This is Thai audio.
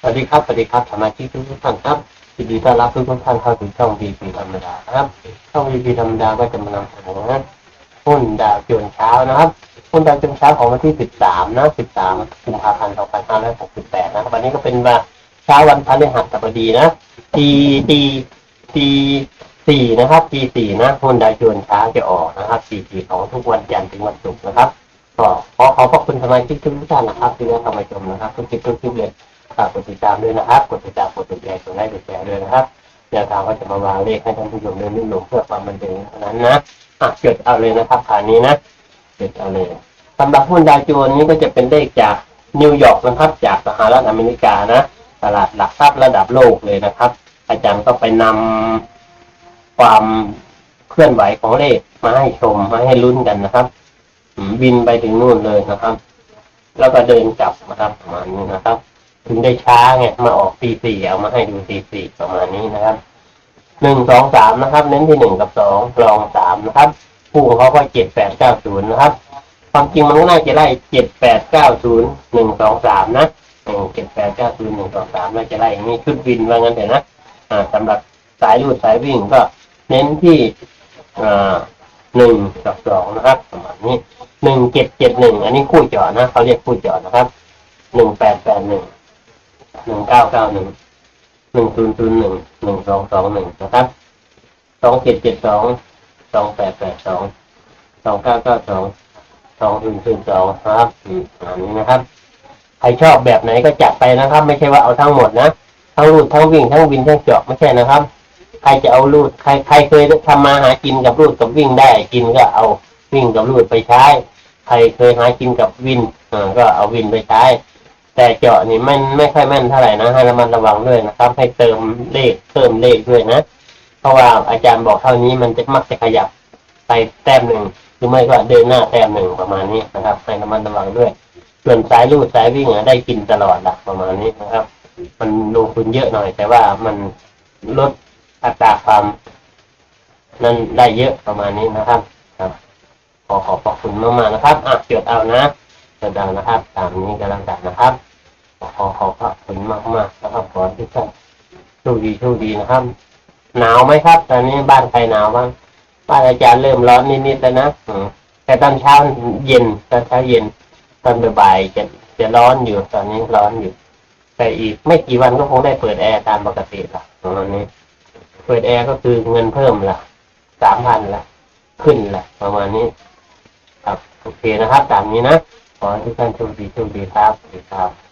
สวัสดีครับ สวัสดีครับสมาชิกทุกท่านครับยินดีต้อนรับทุกท่านเข้าสู่ช่อง VP ธรรมดาครับช่อง VP ธรรมดาก็จะมานำเสนอหุ้นดาวจนเช้านะครับหุ้นดาวจนเช้าของวันที่ 13 นะ 13 กุมภาพันธ์ 2568 นะครับวันนี้ก็เป็นว่าเช้าวันพฤหัสบดีนะทีทีทีสี่นะครับทีสี่นะหุ้นดาวจนเช้าจะออกนะครับทีสี่ของทุกวันจันทร์ถึงวันศุกร์นะครับ ขอขอบพระคุณสมาชิกทุกท่านนะครับที่ได้เข้ามาชมนะครับทุกคลิปทุกคลิปเลยฝากกดติดตามด้วยนะครับ กดติดตามกดติดแชร์กดไลค์กดแชร์ด้วยนะครับแนวทางก็จะมาวางเลขให้ท่านผู้ชมเดินนิดหนึ่งเพื่อความบันเทิงเท่านั้นนะอะจดเอาเลยนะครับฐานนี้นะจดเอาเลยสำหรับหุ้นดาวโจนส์นี้ก็จะเป็นเลขจากนิวยอร์กนะครับจากสหรัฐอเมริกานะตลาดหลักทรัพย์ระดับโลกเลยนะครับ อาจารย์ก็ไปนำความเคลื่อนไหวของเลขมาให้ชมมาให้ลุ้นกันนะครับ บินไปถึงนู่นเลยนะครับ แล้วก็เดินกลับนะครับประมาณนี้นะครับ ถึงได้ช้าไงมาออกตีสี่เอามาให้ดูตีสี่ประมาณนี้นะครับหนึ่งสองสามนะครับ เน้นที่หนึ่งกับสองรองสามนะครับคู่ของเขาก็เจ็ดแปดเก้าศูนย์นะครับ ความจริงมันก็น่าจะไล่เจ็ดแปดเก้าศูนย์หนึ่งสองสามนะหนึ่งเจ็ดแปดเก้าศูนย์หนึ่งสองสามน่าจะไล่อย่างนี้ขึ้นบินว่างั้นเถอะนะอ่าสำหรับสายรูดสายวิ่งก็เน้นที่อ่าหนึ่งกับสองนะครับประมาณนี้ หนึ่งเจ็ดเจ็ดหนึ่งอันนี้คู่เจาะนะเขาเรียกคู่เจาะนะครับหนึ่งแปดแปดหนึ่งหนึ่งเก้าเก้าหนึ่งหนึ่งศูนย์ศูนย์หนึ่งหนึ่งสองสองหนึ่งนะครับสองเจ็ดเจ็ดสองสองแปดแปดสองสองเก้าเก้าสองสองศูนย์ศูนย์สองนะครับอืมประมาณนี้นะครับ ใครชอบแบบไหนก็จัดไปนะครับ ไม่ใช่ว่าเอาทั้งหมดนะทั้งรูดทั้งวิ่งทั้งวินทั้งเจาะไม่ใช่นะครับ ใครจะเอารูดใครใครเคยทำมาหากินกับรูดกับวิ่งได้กินก็เอาวิ่งกับรูดไปใช้ ใครเคยหากินกับวินก็เอาวินไปใช้ แต่เจาะนี่มันไม่ค่อยแม่นเท่าไหร่นะให้ระมัดระวังด้วยนะครับ ให้เติมเลขเพิ่มเลขด้วยนะ เพราะว่าอาจารย์บอกเท่านี้มันจะมักจะขยับไปแต้มหนึ่งหรือไม่ก็เดินหน้าแต้มหนึ่งประมาณนี้นะครับให้ระมัดระวังด้วย ส่วนสายรูดสายวิ่งได้กินตลอดละประมาณนี้นะครับ มันลงทุนเยอะหน่อย แต่ว่ามันลดอัตราความนั่นได้เยอะประมาณนี้นะครับครับ ขอขอบพระคุณมากๆนะครับอะจดเอานะจดเอานะครับ ตามนี้ก็แล้วกันนะครับ ขอขอบพระคุณมากๆนะครับขอทุกท่านโชคดีโชคดีนะครับ หนาวไหมครับ ตอนนี้บ้านใครหนาวบ้างบ้านอาจารย์เริ่มร้อนนิดๆแล้วนะแต่ตอนเช้าเย็นตอนเช้าเย็นตอนบ่ายจะจะร้อนอยู่ตอนนี้ร้อนอยู่ แต่อีกไม่กี่วันก็คงได้เปิดแอร์ตามปกติละประมาณนี้ เปิดแอร์ก็คือเงินเพิ่มละสามพันละขึ้นละประมาณนี้ ครับ โอเคนะครับตามนี้นะ ขอให้ทุกท่านโชคดีโชคดีครับสวัสดีครับ